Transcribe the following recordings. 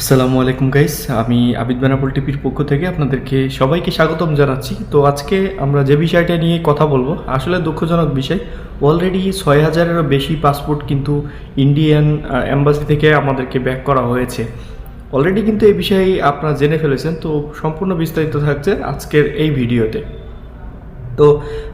আসসালামু আলাইকুম গাইস আমি আবিদ বেনাপোল টিভির পক্ষ থেকে আপনাদেরকে সবাইকে স্বাগতম জানাচ্ছি। তো আজকে আমরা যে বিষয়টা নিয়ে কথা বলব, আসলে দুঃখজনক বিষয়। অলরেডি ছয় হাজারেরও বেশি পাসপোর্ট কিন্তু ইন্ডিয়ান অ্যাম্বাসি থেকে আমাদেরকে ব্যাক করা হয়েছে। অলরেডি কিন্তু এই বিষয়ে আপনারা জেনে ফেলেছেন। তো সম্পূর্ণ বিস্তারিত থাকছে আজকের এই ভিডিওতে। তো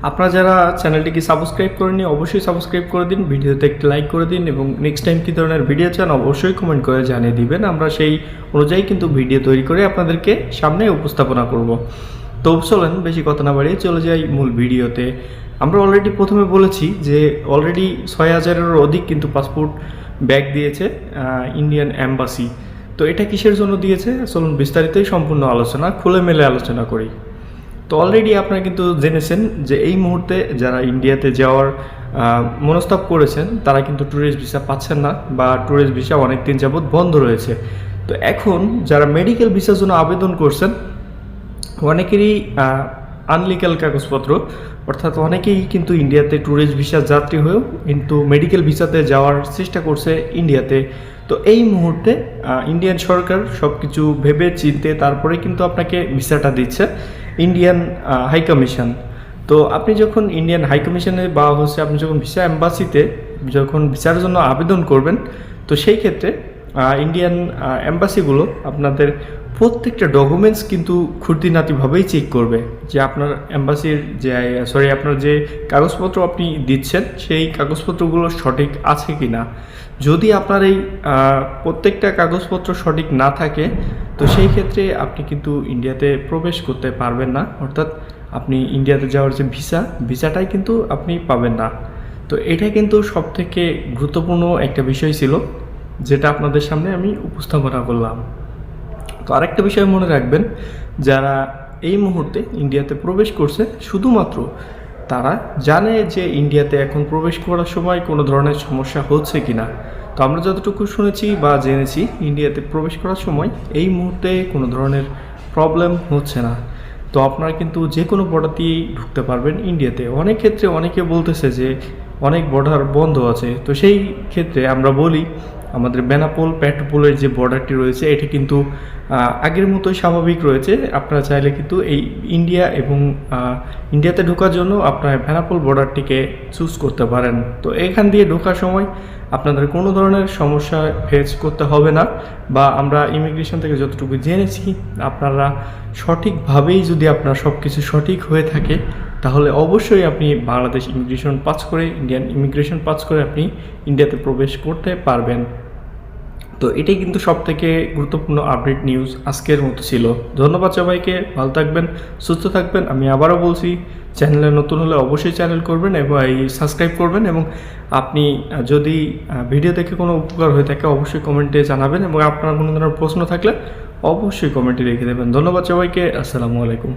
আপনারা যারা চ্যানেলটিকে সাবস্ক্রাইব করেননি, অবশ্যই সাবস্ক্রাইব করে দিন, ভিডিওতে একটি লাইক করে দিন এবং নেক্সট টাইম কী ধরনের ভিডিও চান, অবশ্যই কমেন্ট করে জানিয়ে দিবেন। আমরা সেই অনুযায়ী কিন্তু ভিডিও তৈরি করে আপনাদেরকে সামনে উপস্থাপনা করব। তো চলেন, বেশি কথা না বাড়িয়ে চলে যাই মূল ভিডিওতে আমরা অলরেডি প্রথমে বলেছি যে অলরেডি ছয় হাজারেরও অধিক কিন্তু পাসপোর্ট ব্যাগ দিয়েছে ইন্ডিয়ান অ্যাম্বাসি তো এটা কিসের জন্য দিয়েছে? চলুন বিস্তারিতই সম্পূর্ণ আলোচনা খুলে মেলে আলোচনা করি। তো অলরেডি আপনারা কিন্তু জেনেছেন যে এই মুহূর্তে যারা ইন্ডিয়াতে যাওয়ার মনস্তাব করেছেন, তারা কিন্তু ট্যুরিস্ট ভিসা পাচ্ছেন না বা ট্যুরিস্ট ভিসা অনেক দিন যাবৎ বন্ধ রয়েছে। তো এখন যারা মেডিকেল ভিসার জন্য আবেদন করছেন, অনেকেরই আনলিগাল কাগজপত্র, অর্থাৎ অনেকেই কিন্তু ইন্ডিয়াতে ট্যুরিস্ট ভিসা যাত্রী হয়েও কিন্তু মেডিকেল ভিসাতে যাওয়ার চেষ্টা করছে ইন্ডিয়াতে তো এই মুহূর্তে ইন্ডিয়ান সরকার সব কিছু ভেবে চিনতে তারপরে কিন্তু আপনাকে ভিসাটা দিচ্ছে। ইন্ডিয়ান হাই কমিশন তো আপনি যখন ইন্ডিয়ান হাই কমিশনে বা হচ্ছে আপনি যখন ভিসা অ্যাম্বাসিতে যখন ভিসার জন্য আবেদন করবেন, তো সেই ক্ষেত্রে ইন্ডিয়ান অ্যাম্বাসিগুলো আপনাদের প্রত্যেকটা ডকুমেন্টস কিন্তু খুঁটিনাতিভাবেই চেক করবে। যে আপনার অ্যাম্বাসির যে সরি আপনার যে কাগজপত্র আপনি দিচ্ছেন, সেই কাগজপত্রগুলো সঠিক আছে কি না যদি আপনার এই প্রত্যেকটা কাগজপত্র সঠিক না থাকে, তো সেই ক্ষেত্রে আপনি কিন্তু ইন্ডিয়াতে প্রবেশ করতে পারবেন না। অর্থাৎ আপনি ইন্ডিয়াতে যাওয়ার যে ভিসা ভিসাটাই কিন্তু আপনি পাবেন না। তো এটা কিন্তু সব থেকে গুরুত্বপূর্ণ একটা বিষয় ছিল। যেটা আপনাদের সামনে আমি উপস্থাপনা করলাম। তো আরেকটা বিষয় মনে রাখবেন, যারা এই মুহূর্তে ইন্ডিয়াতে প্রবেশ করছে, শুধুমাত্র তারা জানে যে ইন্ডিয়াতে এখন প্রবেশ করার সময় কোনো ধরনের সমস্যা হচ্ছে কি না তো আমরা যতটুকু শুনেছি বা জেনেছি, ইন্ডিয়াতে প্রবেশ করার সময় এই মুহূর্তে কোনো ধরনের প্রবলেম হচ্ছে না। তো আপনারা কিন্তু যে কোনো বর্ডার দিয়েই ঢুকতে পারবেন ইন্ডিয়াতে। অনেক ক্ষেত্রে অনেকে বলতেছে যে অনেক বর্ডার বন্ধ আছে। তো সেই ক্ষেত্রে আমরা বলি আমাদের বেনাপোল পেট্রোপোলের যে বর্ডারটি রয়েছে, এটি কিন্তু আগের মতোই স্বাভাবিক রয়েছে। আপনারা চাইলে কিন্তু এই ইন্ডিয়া এবং ইন্ডিয়াতে ঢোকার জন্য আপনার বেনাপোল বর্ডারটিকে চুজ করতে পারেন। তো এখান দিয়ে ঢোকার সময় আপনাদের কোনো ধরনের সমস্যা ফেস করতে হবে না বা আমরা ইমিগ্রেশন থেকে যতটুকু জেনেছি, আপনারা সঠিকভাবেই যদি আপনার সব কিছু সঠিক হয়ে থাকে, তাহলে অবশ্যই আপনি বাংলাদেশ ইমিগ্রেশন পাস করে ইন্ডিয়ান ইমিগ্রেশন পাস করে আপনি ইন্ডিয়াতে প্রবেশ করতে পারবেন। তো এটাই কিন্তু সব থেকে গুরুত্বপূর্ণ আপডেট নিউজ আজকের মতো ছিল। ধন্যবাদ সবাইকে, ভালো থাকবেন, সুস্থ থাকবেন। আমি আবারও বলছি, চ্যানেলে নতুন হলে অবশ্যই চ্যানেল করবেন এবং এই সাবস্ক্রাইব করবেন এবং আপনি যদি ভিডিও দেখে কোনো উপকার হয়ে থাকে, অবশ্যই কমেন্টে জানাবেন এবং আপনার কোনো ধরনের প্রশ্ন থাকলে অবশ্যই কমেন্টে রেখে দেবেন। ধন্যবাদ সবাইকে, আসসালামু আলাইকুম।